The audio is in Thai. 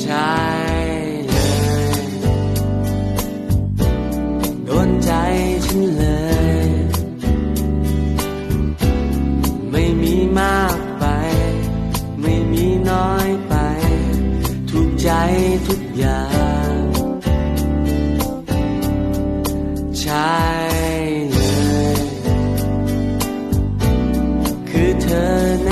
ใช่เลยโดนใจฉันเลย ไม่มีมากไป ไม่มีน้อยไป ถูกใจทุกอย่าง ใช่เลย คือเธอ